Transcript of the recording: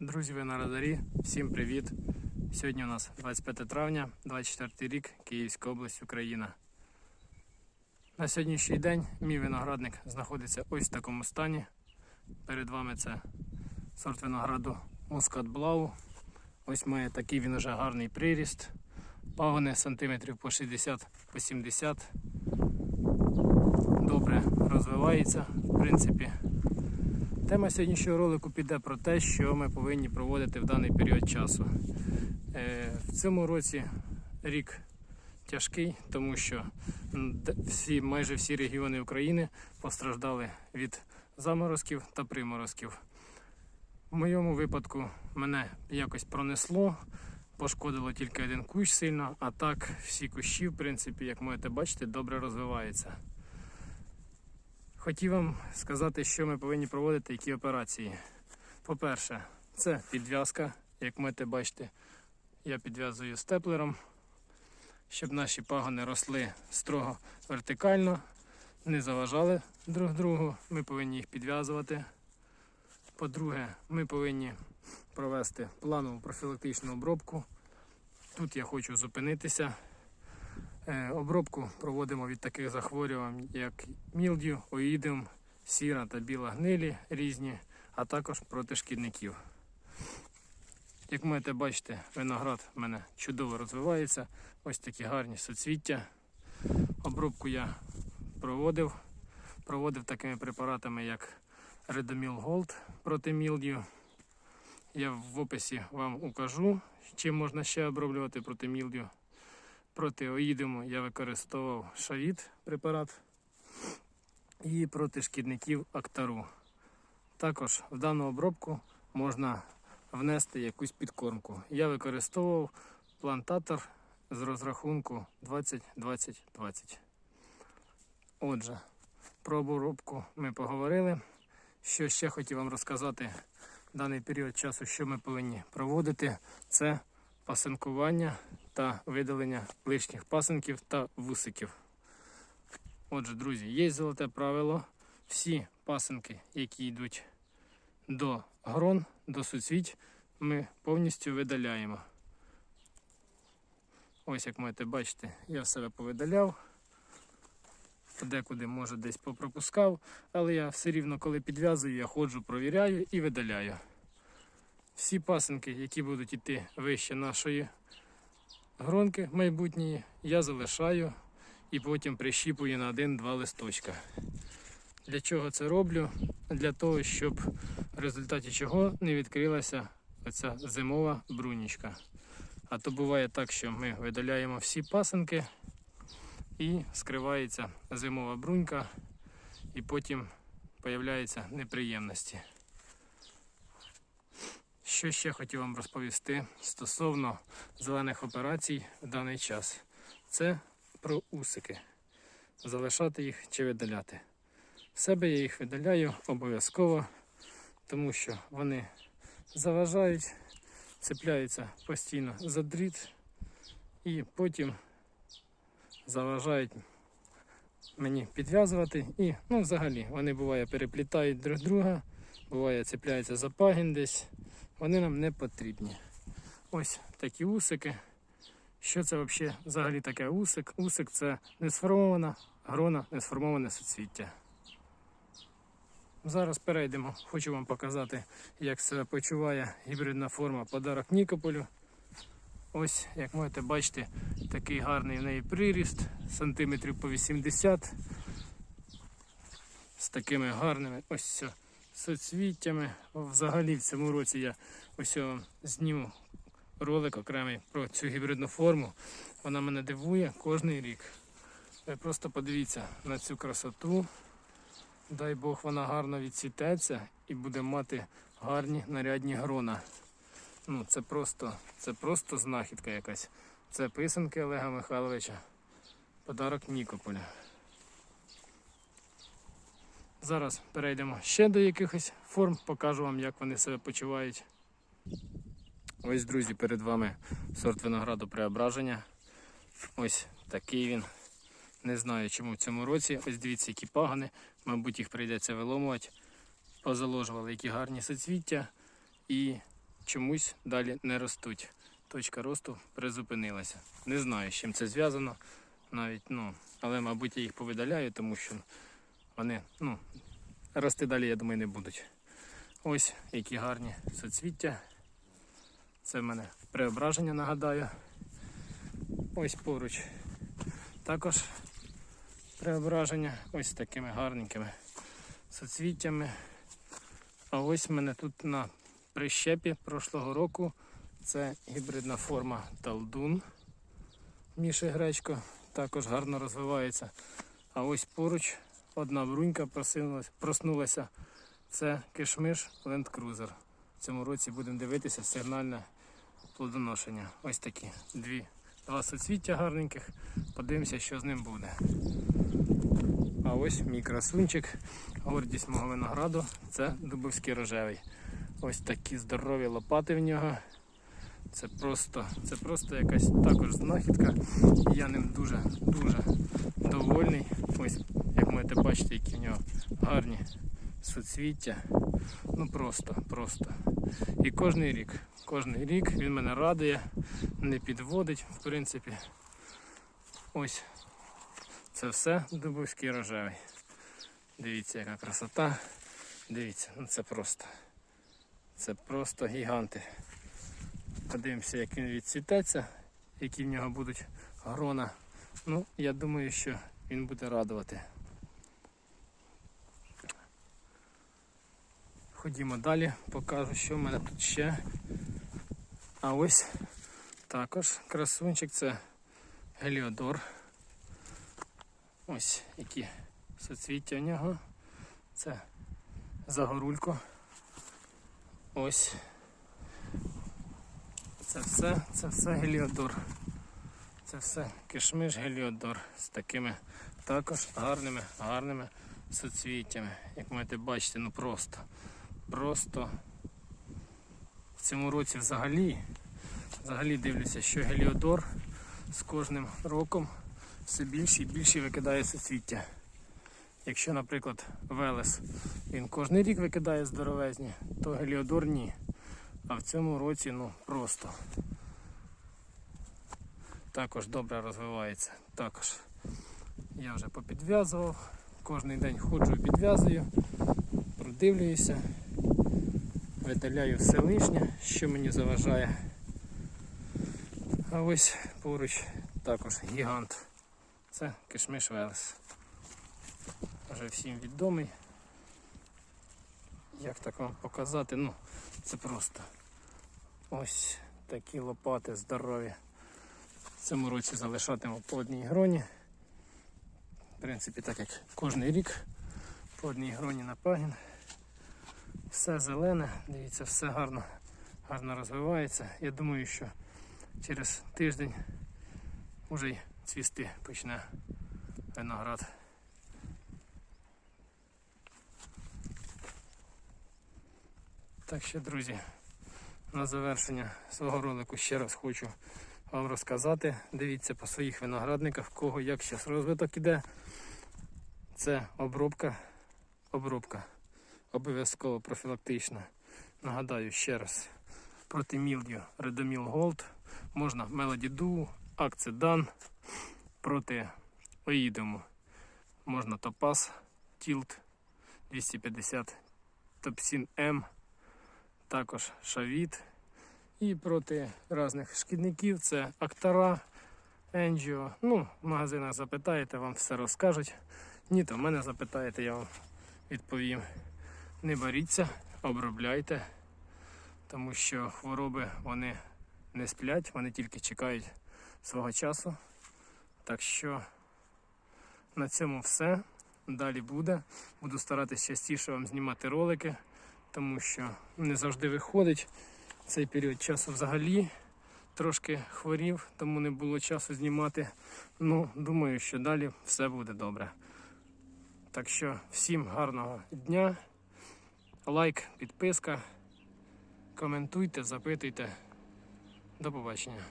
Друзі, ви на радарі, всім привіт! Сьогодні у нас 25 травня, 24 рік, Київська область, Україна. На сьогоднішній день мій виноградник знаходиться ось в такому стані. Перед вами це сорт винограду Мускат Блау. Ось має такий він уже гарний приріст. Пагони сантиметрів по 60 по 70. Добре розвивається, в принципі. Тема сьогоднішнього ролику піде про те, що ми повинні проводити в даний період часу. Е, В цьому році рік тяжкий, тому що всі, майже всі регіони України постраждали від заморозків та приморозків. В моєму випадку мене якось пронесло, пошкодило тільки один кущ сильно, а так всі кущі, в принципі, як можете бачити, добре розвиваються. Хотів вам сказати, що ми повинні проводити, які операції. По-перше, це підв'язка. Як можете бачити, я підв'язую степлером, щоб наші пагони росли строго вертикально, не заважали друг другу. Ми повинні їх підв'язувати. По-друге, ми повинні провести планову профілактичну обробку. Тут я хочу зупинитися. Е, Обробку проводимо від таких захворювань, як мілдю, оїдіум, сіра та біла гнилі різні, а також проти шкідників. Як можете бачити, виноград в мене чудово розвивається. Ось такі гарні суцвіття. Обробку я проводив. Проводив такими препаратами, як Redomil Gold проти мілдю. Я в описі вам укажу, чим можна ще оброблювати проти мілдю. Проти оїдему я використовував шавіт препарат і проти шкідників актару. Також в дану обробку можна внести якусь підкормку. Я використовував плантатор з розрахунку 20-20-20. Отже, про обробку ми поговорили. Що ще хотів вам розказати в даний період часу, що ми повинні проводити, це пасинкування та видалення лишніх пасинків та вусиків. Отже, друзі, є золоте правило. Всі пасинки, які йдуть до грон, до суцвіть, ми повністю видаляємо. Ось як можете бачити, я себе повидаляв. Подекуди, може, десь попропускав, але я все рівно, коли підв'язую, я ходжу, провіряю і видаляю. Всі пасинки, які будуть йти вище нашої гронки майбутньої, я залишаю і потім прищіпую на один-два листочка. Для чого це роблю? Для того, щоб в результаті чого не відкрилася оця зимова брунічка. А то буває так, що ми видаляємо всі пасинки і скривається зимова брунька, і потім появляються неприємності. Що ще хотів вам розповісти стосовно зелених операцій в даний час? Це про усики. Залишати їх чи видаляти. В себе я їх видаляю обов'язково, тому що вони заважають, цепляються постійно за дріт і потім заважають мені підв'язувати. І ну, взагалі вони буває переплітають друг друга, буває цепляються за пагін десь. Вони нам не потрібні. Ось такі усики. Що це взагалі взагалі таке усик? Усик це несформована грона, несформоване суцвіття. Зараз перейдемо. Хочу вам показати, як себе почуває гібридна форма подарок Нікополю. Ось, як можете бачити, такий гарний в неї приріст, сантиметрів по 80. З такими гарними ось все, соцвіттями. Взагалі в цьому році я ось зніму ролик окремий про цю гібридну форму. Вона мене дивує кожний рік. Ви просто подивіться на цю красоту. Дай Бог вона гарно відцвітеться і буде мати гарні нарядні грона. Ну, це просто, це просто знахідка якась. Це писанки Олега Михайловича. Подарок Нікополя. Зараз перейдемо ще до якихось форм, покажу вам, як вони себе почувають. Ось, друзі, перед вами сорт винограду преображення. Ось такий він. Не знаю, чому в цьому році. Ось дивіться, які пагани. Мабуть, їх прийдеться виломувати. Позаложували які гарні соцвіття. І чомусь далі не ростуть. Точка росту призупинилася. Не знаю, з чим це зв'язано. Навіть, ну, але, мабуть, я їх повидаляю, тому що вони ну, рости далі, я думаю, не будуть. Ось які гарні соцвіття. Це в мене преображення, нагадаю. Ось поруч також преображення. Ось такими гарненькими соцвіттями. А ось в мене тут на прищепі прошлого року це гібридна форма Талдун. Міші Гречко також гарно розвивається. А ось поруч одна брунька проснулася. Це кишмиш Cruiser. В цьому році будемо дивитися сигнальне плодоношення. Ось такі дві, два соцвіття гарненьких. Подивимося, що з ним буде. А ось мій красунчик, гордість мого винограду, це дубовський рожевий. Ось такі здорові лопати в нього. Це просто, це просто якась також знахідка. Я ним дуже дуже довольний. Ось, як можете бачити, які в нього гарні суцвіття. Ну просто, просто. І кожний рік, кожний рік він мене радує, не підводить, в принципі. Ось це все дубовський рожевий. Дивіться, яка красота. Дивіться, ну це просто. Це просто гіганти. Подивимося, як він відцвітеться, які в нього будуть грона. Ну, я думаю, що він буде радувати. Ходімо далі, покажу, що в мене тут ще. А ось також красунчик це Геліодор. Ось які соцвіття в нього. Це загорулько. Ось. Це все, це все геліодор. Це все кишмиш геліодор з такими також гарними, гарними соцвіттями. Як можете бачити, ну просто, просто в цьому році взагалі, взагалі дивлюся, що геліодор з кожним роком все більше і більше викидає соцвіття. Якщо, наприклад, Велес він кожен рік викидає здоровезні, то геліодор ні. А в цьому році ну просто також добре розвивається. Також я вже попідв'язував, кожен день ходжу і підв'язую, продивлююся, видаляю все лишнє, що мені заважає. А ось поруч також гігант. Це кишмиш Велес. Вже всім відомий. Як так вам показати? Ну, це просто ось такі лопати здорові. В цьому році залишатиму по одній гроні. В принципі, так як кожен рік по одній гроні на пагін. Все зелене, дивіться, все гарно, гарно розвивається. Я думаю, що через тиждень уже й цвісти почне виноград. Так що, друзі, на завершення свого ролику ще раз хочу вам розказати. Дивіться по своїх виноградниках, кого як зараз розвиток іде. Це обробка, обробка обов'язково профілактична. Нагадаю ще раз, проти мілдю Редоміл Голд, можна Melody Duo, Акцидан, проти Оїдому можна Топаз, Тілт 250, Топсін М також шавіт. І проти різних шкідників це Актара, Енджіо. Ну, в магазинах запитаєте, вам все розкажуть. Ні, то в мене запитаєте, я вам відповім. Не боріться, обробляйте, тому що хвороби вони не сплять, вони тільки чекають свого часу. Так що на цьому все. Далі буде. Буду старатися частіше вам знімати ролики тому що не завжди виходить. Цей період часу взагалі трошки хворів, тому не було часу знімати. Ну, думаю, що далі все буде добре. Так що всім гарного дня. Лайк, підписка, коментуйте, запитуйте. До побачення.